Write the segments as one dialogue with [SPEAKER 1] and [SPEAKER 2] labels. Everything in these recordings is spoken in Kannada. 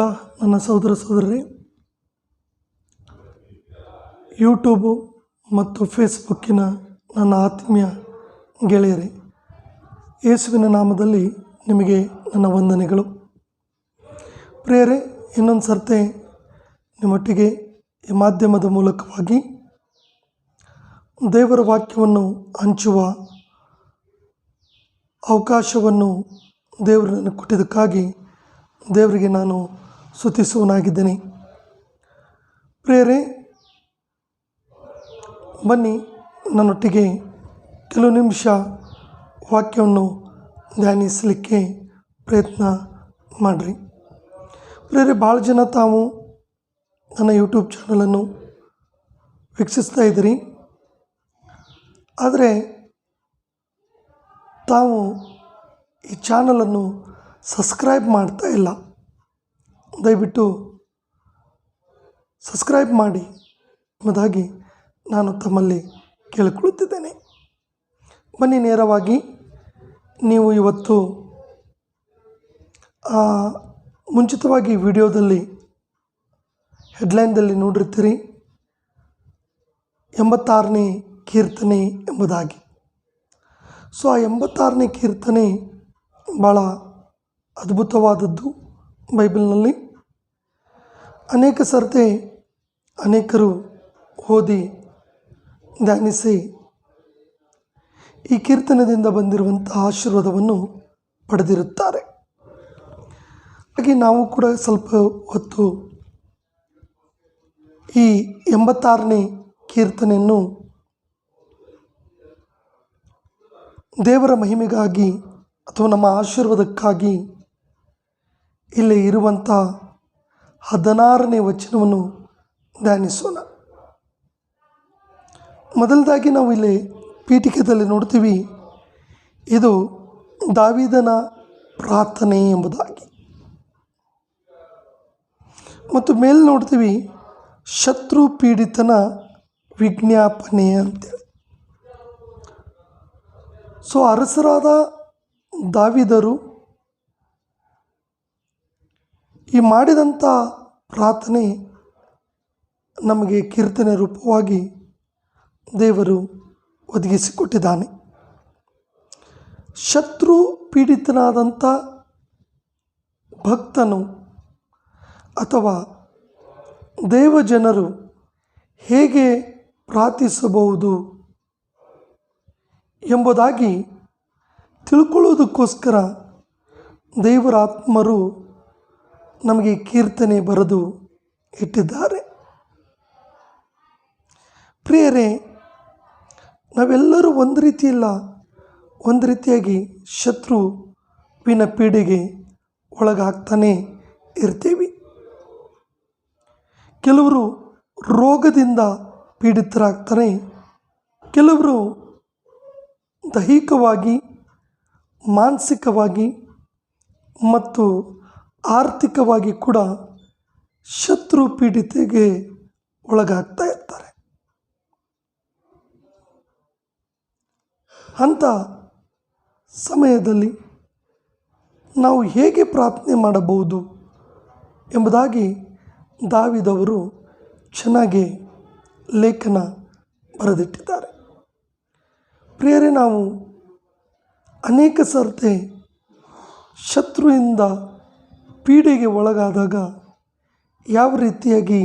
[SPEAKER 1] ನನ್ನ ಸಹೋದರ ಸಹೋದರಿ ಯೂಟ್ಯೂಬು ಮತ್ತು ಫೇಸ್ಬುಕ್ಕಿನ ನನ್ನ ಆತ್ಮೀಯ ಗೆಳೆಯರೇ, ಯೇಸುವಿನ ನಾಮದಲ್ಲಿ ನಿಮಗೆ ನನ್ನ ವಂದನೆಗಳು. ಪ್ರಿಯರೇ, ಇನ್ನೊಂದು ಸರ್ತೆ ನಿಮ್ಮೊಟ್ಟಿಗೆ ಈ ಮಾಧ್ಯಮದ ಮೂಲಕವಾಗಿ ದೇವರ ವಾಕ್ಯವನ್ನು ಹಂಚುವ ಅವಕಾಶವನ್ನು ದೇವರನ್ನು ಕೊಟ್ಟಿದ್ದಕ್ಕಾಗಿ ದೇವರಿಗೆ ನಾನು ಸ್ತುತಿಸುವನಾಗಿದ್ದೇನೆ ಪ್ರೇರೆ, ಬನ್ನಿ ನನ್ನೊಟ್ಟಿಗೆ ಕೆಲವು ನಿಮಿಷ ವಾಕ್ಯವನ್ನು ಧ್ಯಾನಿಸಲಿಕ್ಕೆ ಪ್ರಯತ್ನ ಮಾಡಿರಿ. ಪ್ರೇರೆ ಭಾಳ ಜನ ತಾವು ನನ್ನ ಯೂಟ್ಯೂಬ್ ಚಾನಲನ್ನು ವೀಕ್ಷಿಸ್ತಾ ಇದ್ದೀರಿ. ಆದರೆ ತಾವು ಈ ಚಾನಲನ್ನು ಸಬ್ಸ್ಕ್ರೈಬ್ ಮಾಡ್ತಾ ಇಲ್ಲ. ದಯವಿಟ್ಟು ಸಬ್ಸ್ಕ್ರೈಬ್ ಮಾಡಿ ಎಂಬುದಾಗಿ ನಾನು ತಮ್ಮಲ್ಲಿ ಕೇಳಿಕೊಳ್ಳುತ್ತಿದ್ದೇನೆ. ಬನ್ನಿ ನೇರವಾಗಿ ನೀವು ಇವತ್ತು ಮುಂಚಿತವಾಗಿ ವಿಡಿಯೋದಲ್ಲಿ, ಹೆಡ್ಲೈನ್ದಲ್ಲಿ ನೋಡಿರ್ತೀರಿ ಎಂಬತ್ತಾರನೇ ಕೀರ್ತನೆ ಎಂಬುದಾಗಿ. ಸೊ, ಆ ಎಂಬತ್ತಾರನೇ ಕೀರ್ತನೆ ಭಾಳ ಅದ್ಭುತವಾದದ್ದು ಬೈಬಲ್ನಲ್ಲಿ. ಅನೇಕ ಸರ್ತಿ ಅನೇಕರು ಓದಿ ಧ್ಯಾನಿಸಿ ಈ ಕೀರ್ತನದಿಂದ ಬಂದಿರುವಂಥ ಆಶೀರ್ವಾದವನ್ನು ಪಡೆದಿರುತ್ತಾರೆ. ಹಾಗೆ ನಾವು ಕೂಡ ಸ್ವಲ್ಪ ಹೊತ್ತು ಈ ಎಂಬತ್ತಾರನೇ ಕೀರ್ತನೆಯನ್ನು ದೇವರ ಮಹಿಮೆಗಾಗಿ ಅಥವಾ ನಮ್ಮ ಆಶೀರ್ವಾದಕ್ಕಾಗಿ ಇಲ್ಲಿ ಇರುವಂಥ ಹದಿನಾರನೇ ವಚನವನ್ನು ಧ್ಯಾನಿಸೋಣ. ಮೊದಲದಾಗಿ ನಾವು ಇಲ್ಲಿ ಪೀಠಿಕೆದಲ್ಲಿ ನೋಡ್ತೀವಿ, ಇದು ದಾವಿದನ ಪ್ರಾರ್ಥನೆ ಎಂಬುದಾಗಿ. ಮತ್ತು ಮೇಲೆ ನೋಡ್ತೀವಿ, ಶತ್ರು ಪೀಡಿತನ ವಿಜ್ಞಾಪನೆ ಅಂತೇಳಿ. ಸೊ ಅರಸರಾದ ದಾವಿದರು ಈ ಮಾಡಿದಂಥ ಪ್ರಾರ್ಥನೆ ನಮಗೆ ಕೀರ್ತನೆ ರೂಪವಾಗಿ ದೇವರು ಒದಗಿಸಿಕೊಟ್ಟಿದ್ದಾನೆ. ಶತ್ರು ಪೀಡಿತನಾದಂಥ ಭಕ್ತನು ಅಥವಾ ದೇವಜನರು ಹೇಗೆ ಪ್ರಾರ್ಥಿಸಬಹುದು ಎಂಬುದಾಗಿ ತಿಳ್ಕೊಳ್ಳೋದಕ್ಕೋಸ್ಕರ ದೇವರ ಆತ್ಮರು ನಮಗೆ ಕೀರ್ತನೆ ಬರೆದು ಇಟ್ಟಿದ್ದಾರೆ. ಪ್ರಿಯರೇ, ನಾವೆಲ್ಲರೂ ಒಂದು ರೀತಿಯಲ್ಲ, ಒಂದು ರೀತಿಯಾಗಿ ಶತ್ರುವಿನ ಪೀಡೆಗೆ ಒಳಗಾಗ್ತಾನೆ ಇರ್ತೀವಿ. ಕೆಲವರು ರೋಗದಿಂದ ಪೀಡಿತರಾಗ್ತಾರೆ, ಕೆಲವರು ದೈಹಿಕವಾಗಿ, ಮಾನಸಿಕವಾಗಿ ಮತ್ತು ಆರ್ಥಿಕವಾಗಿ ಕೂಡ ಶತ್ರು ಪೀಡಿತೆಗೆ ಒಳಗಾಗ್ತಾ ಇರ್ತಾರೆ. ಅಂಥ ಸಮಯದಲ್ಲಿ ನಾವು ಹೇಗೆ ಪ್ರಾರ್ಥನೆ ಮಾಡಬಹುದು ಎಂಬುದಾಗಿ ದಾವಿದವರು ಚೆನ್ನಾಗಿ ಲೇಖನ ಬರೆದಿಟ್ಟಿದ್ದಾರೆ. ಪ್ರಿಯರೇ, ನಾವು ಅನೇಕ ಸರ್ತೆ ಶತ್ರುವಿಂದ ಪೀಡೆಗೆ ಒಳಗಾದಾಗ ಯಾವ ರೀತಿಯಾಗಿ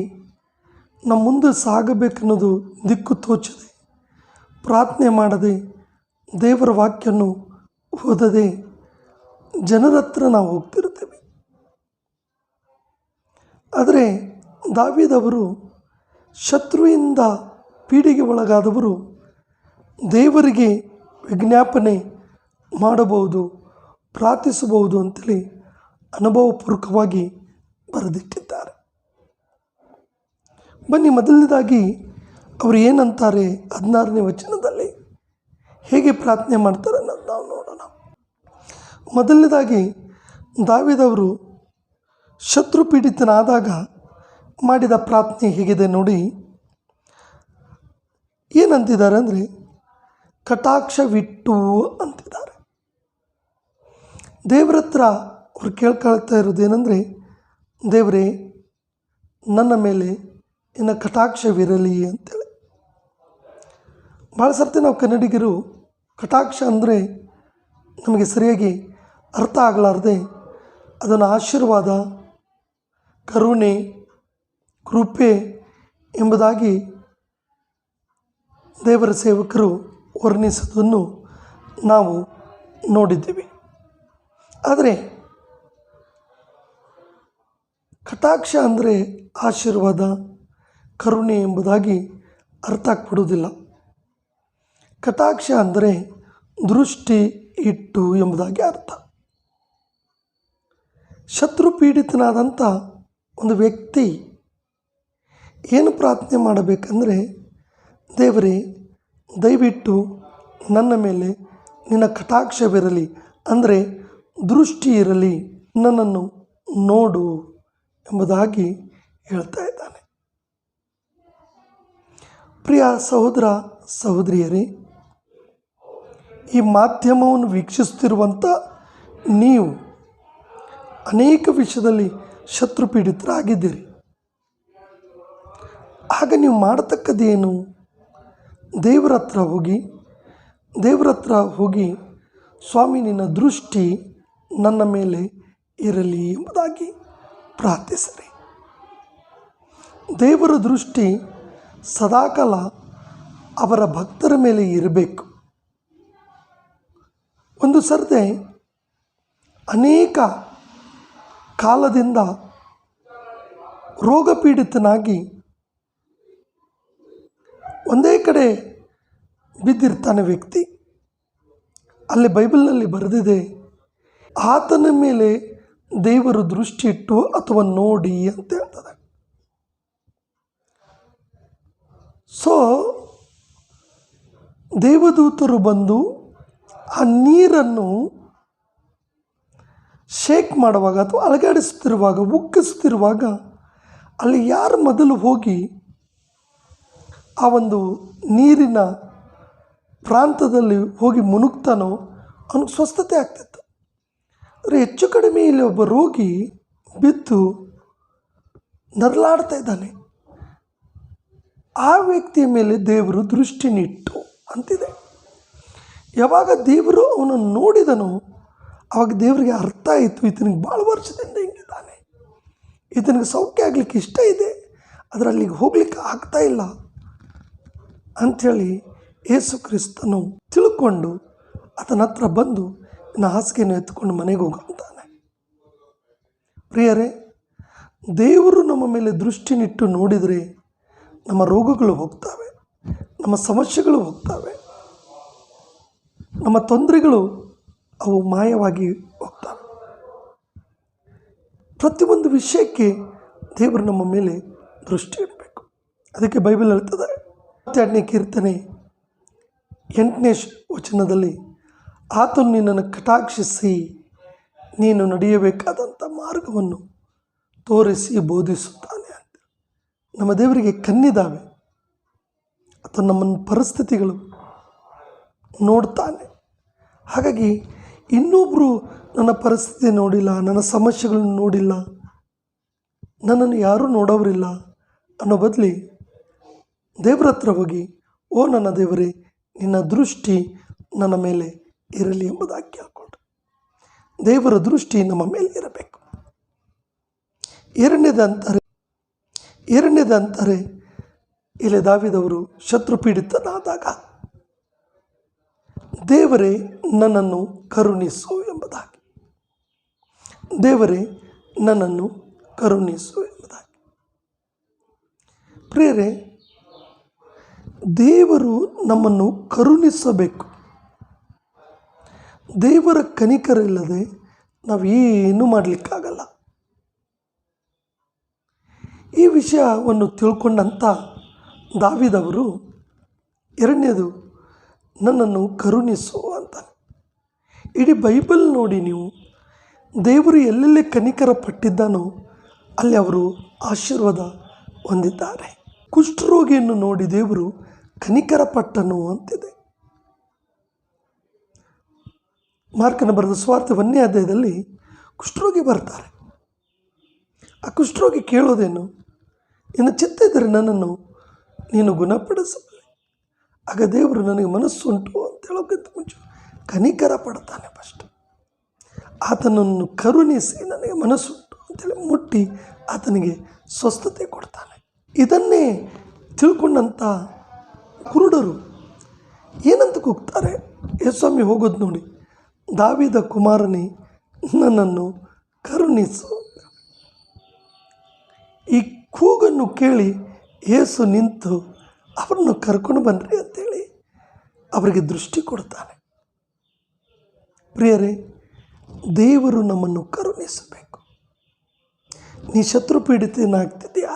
[SPEAKER 1] ನಮ್ಮ ಮುಂದೆ ಸಾಗಬೇಕನ್ನೋದು ದಿಕ್ಕು ತೋಚದೆ, ಪ್ರಾರ್ಥನೆ ಮಾಡದೆ, ದೇವರ ವಾಕ್ಯನ್ನು ಓದದೆ ಜನರ ಹತ್ರ ನಾವು ಹೋಗ್ತಿರ್ತೇವೆ. ಆದರೆ ದಾವಿದವರು ಶತ್ರುವಿಂದ ಪೀಡೆಗೆ ಒಳಗಾದವರು ದೇವರಿಗೆ ವಿಜ್ಞಾಪನೆ ಮಾಡಬಹುದು, ಪ್ರಾರ್ಥಿಸಬಹುದು ಅಂತೇಳಿ ಅನುಭವಪೂರ್ವಕವಾಗಿ ಬರೆದಿಟ್ಟಿದ್ದಾರೆ. ಬನ್ನಿ ಮೊದಲನೇದಾಗಿ ಅವರು ಏನಂತಾರೆ ಹದಿನಾರನೇ ವಚನದಲ್ಲಿ? ಹೇಗೆ ಪ್ರಾರ್ಥನೆ ಮಾಡ್ತಾರೆ ಅನ್ನೋದು ನಾವು ನೋಡೋಣ. ಮೊದಲನೇದಾಗಿ ದಾವಿದವರು ಶತ್ರು ಪೀಡಿತನಾದಾಗ ಮಾಡಿದ ಪ್ರಾರ್ಥನೆ ಹೇಗಿದೆ ನೋಡಿ. ಏನಂತಿದ್ದಾರೆ ಅಂದರೆ ಕಟಾಕ್ಷವಿಟ್ಟು ಅಂತಿದ್ದಾರೆ. ದೇವರತ್ರ ಅವ್ರು ಕೇಳ್ಕೊಳ್ತಾ ಇರೋದು ಏನಂದರೆ, ದೇವರೇ, ನನ್ನ ಮೇಲೆ ಇನ್ನು ಕಟಾಕ್ಷವಿರಲಿ ಅಂತೇಳಿ. ಭಾಳ ಸರ್ತಿ ನಾವು ಕನ್ನಡಿಗರು ಕಟಾಕ್ಷ ಅಂದರೆ ನಮಗೆ ಸರಿಯಾಗಿ ಅರ್ಥ ಆಗಲಾರ್ದೆ ಅದನ್ನು ಆಶೀರ್ವಾದ, ಕರುಣೆ, ಕೃಪೆ ಎಂಬುದಾಗಿ ದೇವರ ಸೇವಕರು ವರ್ಣಿಸೋದನ್ನು ನಾವು ನೋಡಿದ್ದೀವಿ. ಆದರೆ ಕಟಾಕ್ಷ ಅಂದರೆ ಆಶೀರ್ವಾದ, ಕರುಣೆ ಎಂಬುದಾಗಿ ಅರ್ಥ ಆಗ್ಬಿಡುವುದಿಲ್ಲ. ಕಟಾಕ್ಷ ಅಂದರೆ ದೃಷ್ಟಿ, ಇಟ್ಟು ಎಂಬುದಾಗಿ ಅರ್ಥ. ಶತ್ರು ಪೀಡಿತನಾದಂಥ ಒಂದು ವ್ಯಕ್ತಿ ಏನು ಪ್ರಾರ್ಥನೆ ಮಾಡಬೇಕಂದ್ರೆ, ದೇವರೇ, ದಯವಿಟ್ಟು ನನ್ನ ಮೇಲೆ ನಿನ್ನ ಕಟಾಕ್ಷವಿರಲಿ, ಅಂದರೆ ದೃಷ್ಟಿ ಇರಲಿ, ನನ್ನನ್ನು ನೋಡು. ಎಂಬುದಾಗಿ ಹೇಳ್ತಾ ಇದ್ದಾನೆ. ಪ್ರಿಯ ಸಹೋದರ, ಸಹೋದರಿಯರೇ, ಈ ಮಾಧ್ಯಮವನ್ನು ವೀಕ್ಷಿಸುತ್ತಿರುವಂಥ ನೀವು ಅನೇಕ ವಿಷಯದಲ್ಲಿ ಶತ್ರು ಪೀಡಿತರಾಗಿದ್ದೀರಿ ಆಗ ನೀವು ಮಾಡತಕ್ಕದ್ದೇನು? ದೇವರ ಹತ್ರ ಹೋಗಿ, ದೇವರ ಹತ್ರ ಹೋಗಿ ಸ್ವಾಮಿ, ನಿನ್ನ ದೃಷ್ಟಿ ನನ್ನ ಮೇಲೆ ಇರಲಿ ಎಂಬುದಾಗಿ ಪ್ರಾರ್ಥಿಸಿರಿ. ದೇವರ ದೃಷ್ಟಿ ಸದಾಕಾಲ ಅವರ ಭಕ್ತರ ಮೇಲೆ ಇರಬೇಕು. ಒಂದು ಸರ್ತೆ ಅನೇಕ ಕಾಲದಿಂದ ರೋಗಪೀಡಿತನಾಗಿ ಒಂದೇ ಕಡೆ ಬಿದ್ದಿರ್ತಾನೆ ವ್ಯಕ್ತಿ. ಅಲ್ಲಿ ಬೈಬಲ್ನಲ್ಲಿ ಬರೆದಿದೆ, ಆತನ ಮೇಲೆ ದೇವರು ದೃಷ್ಟಿ ಇಟ್ಟು ಅಥವಾ ನೋಡಿ ಅಂತ ಹೇಳ್ತದೆ. ಸೊ ದೇವದೂತರು ಬಂದು ಆ ನೀರನ್ನು ಶೇಕ್ ಮಾಡುವಾಗ ಅಥವಾ ಅಲಗಾಡಿಸುತ್ತಿರುವಾಗ, ಉಕ್ಕಿಸುತ್ತಿರುವಾಗ ಅಲ್ಲಿ ಯಾರು ಮೊದಲು ಹೋಗಿ ಆ ಒಂದು ನೀರಿನ ಪ್ರಾಂತದಲ್ಲಿ ಹೋಗಿ ಮುನುಗ್ತಾನೋ ಅವನಿಗೆ ಸ್ವಸ್ಥತೆ ಆಗ್ತಿತ್ತು. ಆದರೆ ಹೆಚ್ಚು ಕಡಿಮೆ ಇಲ್ಲಿ ಒಬ್ಬ ರೋಗಿ ಬಿದ್ದು ನರಳಾಡ್ತಾ ಇದ್ದಾನೆ. ಆ ವ್ಯಕ್ತಿಯ ಮೇಲೆ ದೇವರು ದೃಷ್ಟಿನಿಟ್ಟು ಅಂತಿದೆ. ಯಾವಾಗ ದೇವರು ಅವನನ್ನು ನೋಡಿದನೋ ಆವಾಗ ದೇವರಿಗೆ ಅರ್ಥ ಆಯಿತು, ಈತನಿಗೆ ಭಾಳ ವರ್ಷದಿಂದ ಹಿಂಗಿದ್ದಾನೆ. ಈತನಿಗೆ ಸೌಖ್ಯ ಆಗಲಿಕ್ಕೆ ಇಷ್ಟ ಇದೆ. ಆದರೆ ಅಲ್ಲಿಗೆ ಹೋಗ್ಲಿಕ್ಕೆ ಆಗ್ತಾ ಇಲ್ಲ ಅಂಥೇಳಿ ಯೇಸು ಕ್ರಿಸ್ತನು ತಿಳ್ಕೊಂಡು ಆತನ ಹತ್ರ ಬಂದು ಇನ್ನು ಹಾಸಿಗೆಯನ್ನು ಎತ್ಕೊಂಡು ಮನೆಗೆ ಹೋಗಂತಾನೆ. ಪ್ರಿಯರೇ, ದೇವರು ನಮ್ಮ ಮೇಲೆ ದೃಷ್ಟಿನಿಟ್ಟು ನೋಡಿದರೆ ನಮ್ಮ ರೋಗಗಳು ಹೋಗ್ತವೆ, ನಮ್ಮ ಸಮಸ್ಯೆಗಳು ಹೋಗ್ತವೆ, ನಮ್ಮ ತೊಂದರೆಗಳು ಅವು ಮಾಯವಾಗಿ ಹೋಗ್ತವೆ. ಪ್ರತಿಯೊಂದು ವಿಷಯಕ್ಕೆ ದೇವರು ನಮ್ಮ ಮೇಲೆ ದೃಷ್ಟಿ ಇಡಬೇಕು. ಅದಕ್ಕೆ ಬೈಬಲ್ ಹೇಳ್ತದೆ ಎರಡನೇ ಕೀರ್ತನೆ ಎಂಟನೇ ವಚನದಲ್ಲಿ ಆತನು ನಿನ್ನನ್ನು ಕಟಾಕ್ಷಿಸಿ ನೀನು ನಡೆಯಬೇಕಾದಂಥ ಮಾರ್ಗವನ್ನು ತೋರಿಸಿ ಬೋಧಿಸುತ್ತಾನೆ ಅಂತ. ನಮ್ಮ ದೇವರಿಗೆ ಕಣ್ಣಿದ್ದಾವೆ ಅಥವಾ ನಮ್ಮನ್ನು ಪರಿಸ್ಥಿತಿಗಳು ನೋಡ್ತಾನೆ. ಹಾಗಾಗಿ ಇನ್ನೊಬ್ಬರು ನನ್ನ ಪರಿಸ್ಥಿತಿ ನೋಡಿಲ್ಲ, ನನ್ನ ಸಮಸ್ಯೆಗಳನ್ನು ನೋಡಿಲ್ಲ, ನನ್ನನ್ನು ಯಾರೂ ನೋಡೋರಿಲ್ಲ ಅನ್ನೋ ಬದಲಿ ದೇವರ ಹತ್ರ ಹೋಗಿ, ಓ ನನ್ನ ದೇವರೇ, ನಿನ್ನ ದೃಷ್ಟಿ ನನ್ನ ಮೇಲೆ ಇರಲಿ ಎಂಬುದಾಗಿ ಕೇಳಿಕೊಂಡು ದೇವರ ದೃಷ್ಟಿ ನಮ್ಮ ಮೇಲೆ ಇರಬೇಕು. ಎರಡನೇದಂತಾರೆ ಎರಡನೇದಂತಾರೆ, ಇಲ್ಲಿ ದಾವಿದವರು ಶತ್ರು ಪೀಡಿತನಾದಾಗ ದೇವರೇ ನನ್ನನ್ನು ಕರುಣಿಸು ಎಂಬುದಾಗಿ. ದೇವರೇ ನನ್ನನ್ನು ಕರುಣಿಸು ಎಂಬುದಾಗಿ. ಪ್ರೇರೆ ದೇವರು ನಮ್ಮನ್ನು ಕರುಣಿಸಬೇಕು. ದೇವರ ಕನಿಕರ ಇಲ್ಲದೆ ನಾವು ಏನೂ ಮಾಡಲಿಕ್ಕಾಗಲ್ಲ. ಈ ವಿಷಯವನ್ನು ತಿಳ್ಕೊಂಡಂಥ ದಾವಿದವರು ಎರಡನೇದು, ನನ್ನನ್ನು ಕರುಣಿಸು ಅಂತ ಇಡೀ ಬೈಬಲ್ ನೋಡಿ ನೀವು, ದೇವರು ಎಲ್ಲೆಲ್ಲಿ ಕನಿಕರ ಪಟ್ಟಿದ್ದಾನೋ ಅಲ್ಲಿ ಅವರು ಆಶೀರ್ವಾದ ಹೊಂದಿದ್ದಾರೆ. ಕುಷ್ಠರೋಗಿಯನ್ನು ನೋಡಿ ದೇವರು ಕನಿಕರ ಪಟ್ಟನು ಅಂತಿದೆ. ಮಾರ್ಕನ ಬರೆದ ಸ್ವಾರ್ಥ ಒಂದನೇ ಅಧ್ಯಾಯದಲ್ಲಿ ಕುಷ್ಠರೋಗಿ ಬರ್ತಾರೆ. ಆ ಕುಷ್ಠರೋಗಿ ಕೇಳೋದೇನು ಇನ್ನು ಚಿತ್ತ ಇದ್ದರೆ ನನ್ನನ್ನು ನೀನು ಗುಣಪಡಿಸಬಲ್ಲೆ. ಆಗ ದೇವರು ನನಗೆ ಮನಸ್ಸುಂಟು ಅಂತ ಹೇಳೋಕ್ಕಿಂತ ಮುಂಚೆ ಕನಿಕರ ಪಡ್ತಾನೆ ಫಸ್ಟ್. ಆತನನ್ನು ಕರುಣಿಸಿ ನನಗೆ ಮನಸ್ಸುಂಟು ಅಂತೇಳಿ ಮುಟ್ಟಿ ಆತನಿಗೆ ಸ್ವಸ್ಥತೆ ಕೊಡ್ತಾನೆ. ಇದನ್ನೇ ತಿಳ್ಕೊಂಡಂಥ ಕುರುಡರು ಏನಂತ ಕೂಗ್ತಾರೆ? ಯೇಸ್ವಾಮಿ ಹೋಗೋದು ನೋಡಿ. ದಾವಿದ ಕುಮಾರನೇ, ನನ್ನನ್ನು ಕರುಣಿಸು. ಈ ಕೂಗನ್ನು ಕೇಳಿ ಏಸು ನಿಂತು ಅವರನ್ನು ಕರ್ಕೊಂಡು ಬನ್ನಿರಿ ಅಂತೇಳಿ ಅವರಿಗೆ ದೃಷ್ಟಿ ಕೊಡ್ತಾನೆ. ಪ್ರಿಯರೇ, ದೇವರು ನಮ್ಮನ್ನು ಕರುಣಿಸಬೇಕು. ನೀ ಶತ್ರು ಪೀಡಿತನಾಗ್ತಿದೆಯಾ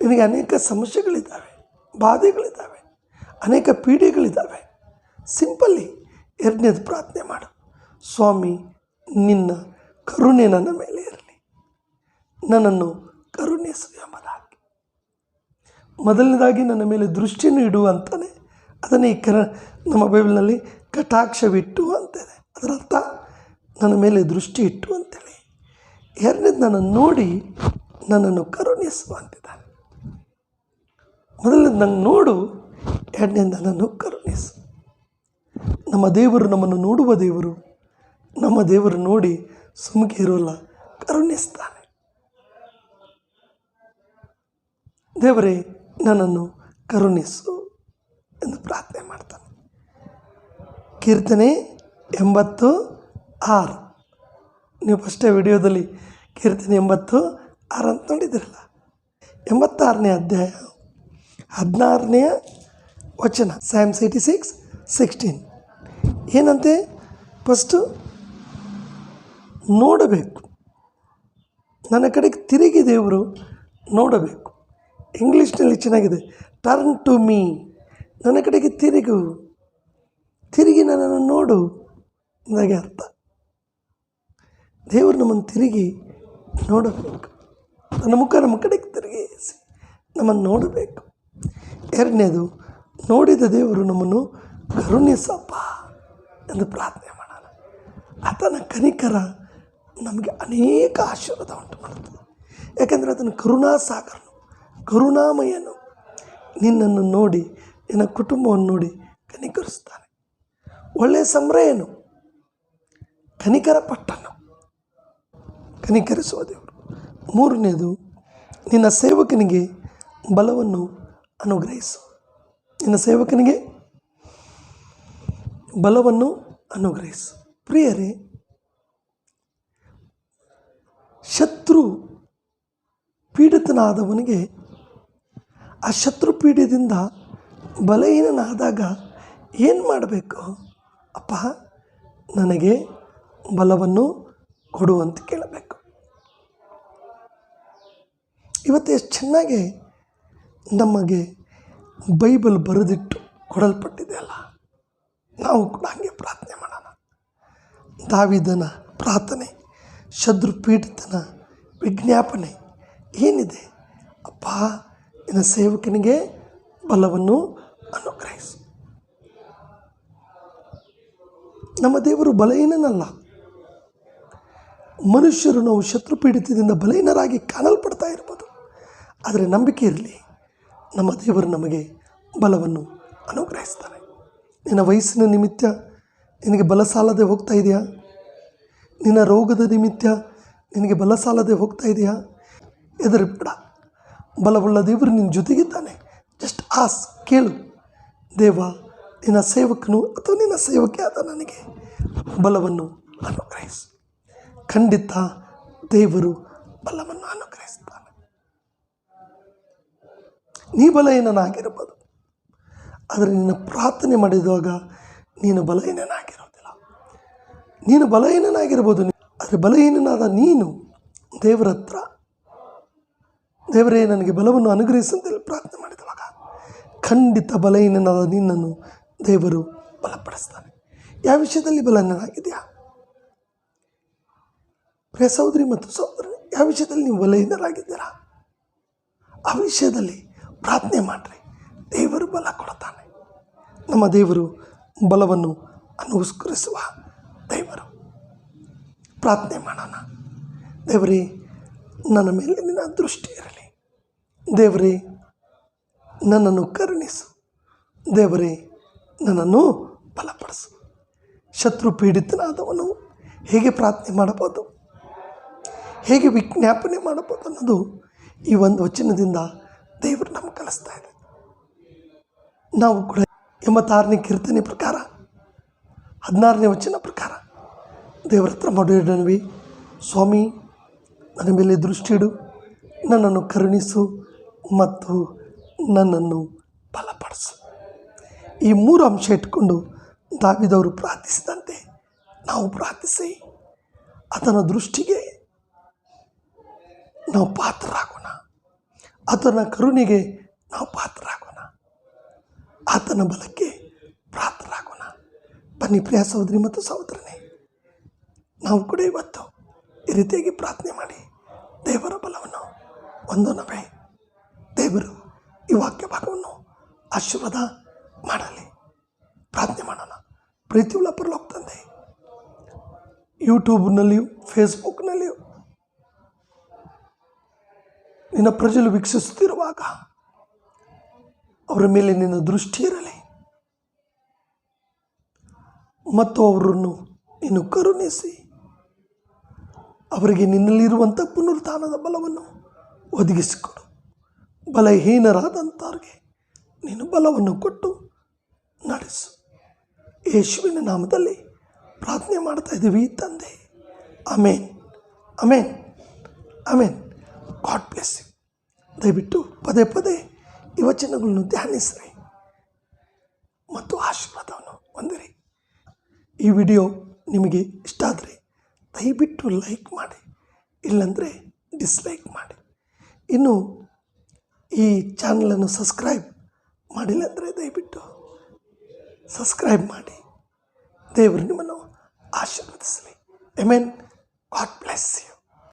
[SPEAKER 1] ನಿನಗೆ ಅನೇಕ ಸಮಸ್ಯೆಗಳಿದ್ದಾವೆ, ಬಾಧೆಗಳಿದ್ದಾವೆ, ಅನೇಕ ಪೀಡೆಗಳಿದ್ದಾವೆ. ಸಿಂಪಲ್ಲಿ ಎರಡನೇದು ಪ್ರಾರ್ಥನೆ ಮಾಡು. ಸ್ವಾಮಿ, ನಿನ್ನ ಕರುಣೆ ನನ್ನ ಮೇಲೆ ಇರಲಿ. ನನ್ನನ್ನು ಕರುಣಿಸು ಎಂಬುದಾಗಿ ಮೊದಲನೇದಾಗಿ ನನ್ನ ಮೇಲೆ ದೃಷ್ಟಿಯನ್ನು ಇಡು ಅಂತಾನೆ ಅದನ್ನೇ ಈ ಕರ, ನಮ್ಮ ಬೈಬಲ್ನಲ್ಲಿ ಕಟಾಕ್ಷವಿಟ್ಟು ಅಂತೇನೆ. ಅದರ ಅರ್ಥ ನನ್ನ ಮೇಲೆ ದೃಷ್ಟಿ ಇಟ್ಟು ಅಂತೇಳಿ. ಎರಡನೇದು ನನ್ನನ್ನು ನೋಡಿ ನನ್ನನ್ನು ಕರುಣಿಸು ಅಂತಿದ್ದಾನೆ ಮೊದಲನೇದು ನಂಗೆ ನೋಡು, ಎರಡನೇದು ನನ್ನನ್ನು ಕರುಣಿಸು ನಮ್ಮ ದೇವರು ನಮ್ಮನ್ನು ನೋಡುವ ದೇವರು. ನಮ್ಮ ದೇವರು ನೋಡಿ ಸುಮ್ಕೆ ಇರೋಲ್ಲ. ಕರುಣಿಸ್ತಾನೆ. ದೇವರೇ, ನನ್ನನ್ನು ಕರುಣಿಸು ಎಂದು ಪ್ರಾರ್ಥನೆ ಮಾಡ್ತಾನೆ. ಕೀರ್ತನೆ ಎಂಬತ್ತು ಆರು. ನೀವು ಫಸ್ಟೇ ವಿಡಿಯೋದಲ್ಲಿ ಕೀರ್ತನೆ ಎಂಬತ್ತು ಆರು ಅಂತ ನೋಡಿದಿರಲ್ಲ ಎಂಬತ್ತಾರನೇ ಅಧ್ಯಾಯ ಹದಿನಾರನೆಯ ವಚನ. ಸ್ಯಾಮ್ ಸಿಟಿ ಸಿಕ್ಸ್ ಸಿಕ್ಸ್ಟೀನ್ ಏನಂತೆ? ಫಸ್ಟು ನೋಡಬೇಕು. ನನ್ನ ಕಡೆಗೆ ತಿರುಗಿ ದೇವರು ನೋಡಬೇಕು. ಇಂಗ್ಲೀಷ್ನಲ್ಲಿ ಚೆನ್ನಾಗಿದೆ. ಟರ್ನ್ ಟು ಮೀ ನನ್ನ ಕಡೆಗೆ ತಿರುಗು. ತಿರುಗಿ ನನ್ನನ್ನು ನೋಡು. ನನಗೆ ಅರ್ಥ. ದೇವರು ನಮ್ಮನ್ನು ತಿರುಗಿ ನೋಡಬೇಕು. ನನ್ನ ಮುಖ ನಮ್ಮ ಕಡೆಗೆ ತಿರುಗಿಸಿ ನಮ್ಮನ್ನು ನೋಡಬೇಕು. ಎರಡನೇದು, ನೋಡಿದ ದೇವರು ನಮ್ಮನ್ನು ಕರುಣಿಸಪ್ಪ. ಎಂದು ಪ್ರಾರ್ಥನೆ ಮಾಡೋಣ ಆತನ ಕನಿಕರ ನಮಗೆ ಅನೇಕ ಆಶೀರ್ವಾದ ಉಂಟು ಮಾಡುತ್ತದೆ ಯಾಕೆಂದರೆ ಅದನ್ನು ಕರುಣಾಸಾಗರನು ಕರುಣಾಮಯನು ನಿನ್ನನ್ನು ನೋಡಿ, ನಿನ್ನ ಕುಟುಂಬವನ್ನು ನೋಡಿ ಕನಿಕರಿಸ್ತಾನೆ ಒಳ್ಳೆಯ ಸಂಬ್ರಯನು ಕನಿಕರ ಪಟ್ಟನು ಕನಿಕರಿಸುವ ದೇವರು. ಮೂರನೇದು, ನಿನ್ನ ಸೇವಕನಿಗೆ ಬಲವನ್ನು ಅನುಗ್ರಹಿಸು. ನಿನ್ನ ಸೇವಕನಿಗೆ ಬಲವನ್ನು ಅನುಗ್ರಹಿಸು. ಪ್ರಿಯರೇ, ಶತ್ರು ಪೀಡಿತನಾದವನಿಗೆ ಆ ಶತ್ರು ಪೀಡಿತದಿಂದ ಬಲಹೀನನಾದಾಗ ಏನು ಮಾಡಬೇಕು? ಅಪ್ಪ, ನನಗೆ ಬಲವನ್ನು ಕೊಡು ಅಂತ ಕೇಳಬೇಕು. ಇವತ್ತು ಎಷ್ಟು ಚೆನ್ನಾಗಿ ನಮಗೆ ಬೈಬಲ್ ಬರೆದಿಟ್ಟು ಕೊಡಲ್ಪಟ್ಟಿದೆ ಅಲ್ಲ. ನಾವು ಕೂಡ ಹಂಗೆ ಪ್ರಾರ್ಥನೆ ಮಾಡೋಣ. ದಾವಿದನ ಪ್ರಾರ್ಥನೆ ಶತ್ರು ಪೀಡಿತನ ವಿಜ್ಞಾಪನೆ ಏನಿದೆ? ಅಪ್ಪ, ನಿನ್ನ ಸೇವಕನಿಗೆ ಬಲವನ್ನು ಅನುಗ್ರಹಿಸು. ನಮ್ಮ ದೇವರು ಬಲಹೀನನಲ್ಲ. ಮನುಷ್ಯರು ನಾವು ಶತ್ರು ಪೀಡಿತದಿಂದ ಬಲಹೀನರಾಗಿ ಕಾಣಲ್ಪಡ್ತಾ ಇರ್ಬೋದು. ಆದರೆ ನಂಬಿಕೆ ಇರಲಿ. ನಮ್ಮ ದೇವರು ನಮಗೆ ಬಲವನ್ನು ಅನುಗ್ರಹಿಸ್ತಾನೆ. ನಿನ್ನ ವಯಸ್ಸಿನ ನಿಮಿತ್ತ ನಿನಗೆ ಬಲ ಸಾಲದೆ ಹೋಗ್ತಾ ಇದೆಯಾ? ನಿನ್ನ ರೋಗದ ನಿಮಿತ್ತ ನಿನಗೆ ಬಲ ಸಾಲದೆ ಹೋಗ್ತಾ ಇದೆಯಾ? ಹೆದರಬೇಡ. ಬಲವುಳ್ಳ ದೇವರು ನಿನ್ನ ಜೊತೆಗಿದ್ದಾನೆ. ಜಸ್ಟ್ ಆಸ್ ಕೇಳು. ದೇವ, ನಿನ್ನ ಸೇವಕನು ಅಥವಾ ನಿನ್ನ ಸೇವಕಿ ಆದ ನನಗೆ ಬಲವನ್ನು ಅನುಗ್ರಹಿಸು. ಖಂಡಿತ ದೇವರು ಬಲವನ್ನು ಅನುಗ್ರಹಿಸ್ತಾನೆ ನೀ ಬಲಹೀನನಾಗಿರ್ಬೋದು. ಆದರೆ ನೀನು ಪ್ರಾರ್ಥನೆ ಮಾಡಿದಾಗ ನೀನು ಬಲಹೀನನಾಗಿರೋದಿಲ್ಲ ನೀನು ಬಲಹೀನನಾಗಿರ್ಬೋದು. ಆದರೆ ಬಲಹೀನನಾದ ನೀನು ದೇವರ ಹತ್ರ ದೇವರೇ, ನನಗೆ ಬಲವನ್ನು ಅನುಗ್ರಹಿಸಂತೇಳಿ ಪ್ರಾರ್ಥನೆ ಮಾಡಿದವಾಗ ಖಂಡಿತ ಬಲಹೀನನಾದ ನಿನ್ನನ್ನು ದೇವರು ಬಲಪಡಿಸ್ತಾನೆ. ಯಾವ ವಿಷಯದಲ್ಲಿ ಬಲಹೀನನಾಗಿದೆಯಾ ಪ್ರಿಯ ಸಹೋದರಿ ಮತ್ತು ಸೌದರಿ ಯಾವ ವಿಷಯದಲ್ಲಿ ನೀವು ಬಲಹೀನರಾಗಿದ್ದೀರಾ? ಆ ವಿಷಯದಲ್ಲಿ ಪ್ರಾರ್ಥನೆ ಮಾಡಿರಿ. ದೇವರು ಬಲ ಕೊಡುತ್ತಾನೆ. ನಮ್ಮ ದೇವರು ಬಲವನ್ನು ಅನುಸ್ಕರಿಸುವ ದೇವರು. ಪ್ರಾರ್ಥನೆ ಮಾಡೋಣ. ದೇವರೇ, ನನ್ನ ಮೇಲೆ ನಿನ್ನ ದೃಷ್ಟಿ ಇರಲಿ. ದೇವರೇ, ನನ್ನನ್ನು ಕರುಣಿಸು. ದೇವರೇ, ನನ್ನನ್ನು ಬಲಪಡಿಸು. ಶತ್ರು ಪೀಡಿತನಾದವನು ಹೇಗೆ ಪ್ರಾರ್ಥನೆ ಮಾಡಬಹುದು? ಹೇಗೆ ವಿಜ್ಞಾಪನೆ ಮಾಡಬಹುದು ಅನ್ನೋದು ಈ ಒಂದು ವಚನದಿಂದ ದೇವರು ನಮ್ಗೆ ಕಲಿಸ್ತಾ ಇದೆ ನಾವು ಕೂಡ ಎಂಬತ್ತಾರನೇ ಕೀರ್ತನೆ ಪ್ರಕಾರ, ಹದಿನಾರನೇ ವಚನ ಪ್ರಕಾರ ದೇವರತ್ರ ಹತ್ರ ಸ್ವಾಮಿ, ನನ್ನ ಮೇಲೆ ದೃಷ್ಟಿ ಇಡು. ನನ್ನನ್ನು ಕರುಣಿಸು ಮತ್ತು ನನ್ನನ್ನು ಬಲಪಡಿಸು. ಈ ಮೂರು ಅಂಶ ಇಟ್ಕೊಂಡು ದಾವಿದವರು ಪ್ರಾರ್ಥಿಸಿದಂತೆ ನಾವು ಪ್ರಾರ್ಥಿಸಿ ಆತನ ದೃಷ್ಟಿಗೆ ನಾವು ಪಾತ್ರರಾಗೋಣ. ಆತನ ಕರುಣಿಗೆ ನಾವು ಪಾತ್ರರಾಗೋಣ. ಆತನ ಬಲಕ್ಕೆ ಪ್ರಾರ್ಥರಾಗೋಣ ಬನ್ನಿ ಪ್ರಿಯ ಸಹೋದರಿ ಮತ್ತು ಸಹೋದರನೇ, ನಾವು ಕೂಡ ಇವತ್ತು ಈ ರೀತಿಯಾಗಿ ಪ್ರಾರ್ಥನೆ ಮಾಡಿ ದೇವರ ಬಲವನ್ನು ಒಂದು ನಮಗೆ ದೇವರು ಈ ವಾಕ್ಯ ಭಾಗವನ್ನು ಆಶೀರ್ವಾದ ಮಾಡಲಿ. ಪ್ರಾರ್ಥನೆ ಮಾಡೋಣ. ಪ್ರೀತಿಯುಳ್ಳ ಪರಲೋಕ ತಂದೆ, ಯೂಟ್ಯೂಬ್ನಲ್ಲಿಯೂ ಫೇಸ್ಬುಕ್ನಲ್ಲಿಯೂ ನಿನ್ನ ಪ್ರಜಲು ವೀಕ್ಷಿಸುತ್ತಿರುವಾಗ ಅವರ ಮೇಲೆ ನಿನ್ನ ದೃಷ್ಟಿ ಇರಲಿ. ಮತ್ತು ಅವರನ್ನು ನೀನು ಕರುಣಿಸಿ. ಅವರಿಗೆ ನಿನ್ನಲ್ಲಿರುವಂಥ ಪುನರುತ್ಥಾನದ ಬಲವನ್ನು ಒದಗಿಸಿಕೊಡು. ಬಲಹೀನರಾದಂಥವ್ರಿಗೆ ನೀನು ಬಲವನ್ನು ಕೊಟ್ಟು ನಡೆಸು. ಯೇಸುವಿನ ನಾಮದಲ್ಲಿ ಪ್ರಾರ್ಥನೆ ಮಾಡ್ತಾ ಇದ್ದೀವಿ ತಂದೆ. Amen amen amen God bless you. ದಯವಿಟ್ಟು ಪದೇ ಪದೇ ವಚನಗಳನ್ನು ಧ್ಯಾನಿಸ್ರಿ. ಮತ್ತು ಆಶೀರ್ವಾದವನ್ನು ಹೊಂದಿರಿ. ಈ ವಿಡಿಯೋ ನಿಮಗೆ ಇಷ್ಟ ಆದರೆ ದಯವಿಟ್ಟು ಲೈಕ್ ಮಾಡಿ, ಇಲ್ಲಾಂದರೆ ಡಿಸ್ಲೈಕ್ ಮಾಡಿ. ಇನ್ನು ಈ ಚಾನಲನ್ನು ಸಬ್ಸ್ಕ್ರೈಬ್ ಮಾಡಿಲ್ಲ ಅಂದರೆ ದಯವಿಟ್ಟು ಸಬ್ಸ್ಕ್ರೈಬ್ ಮಾಡಿ. ದೇವರು ನಿಮ್ಮನ್ನು ಆಶೀರ್ವದಿಸಲಿ. Amen God bless you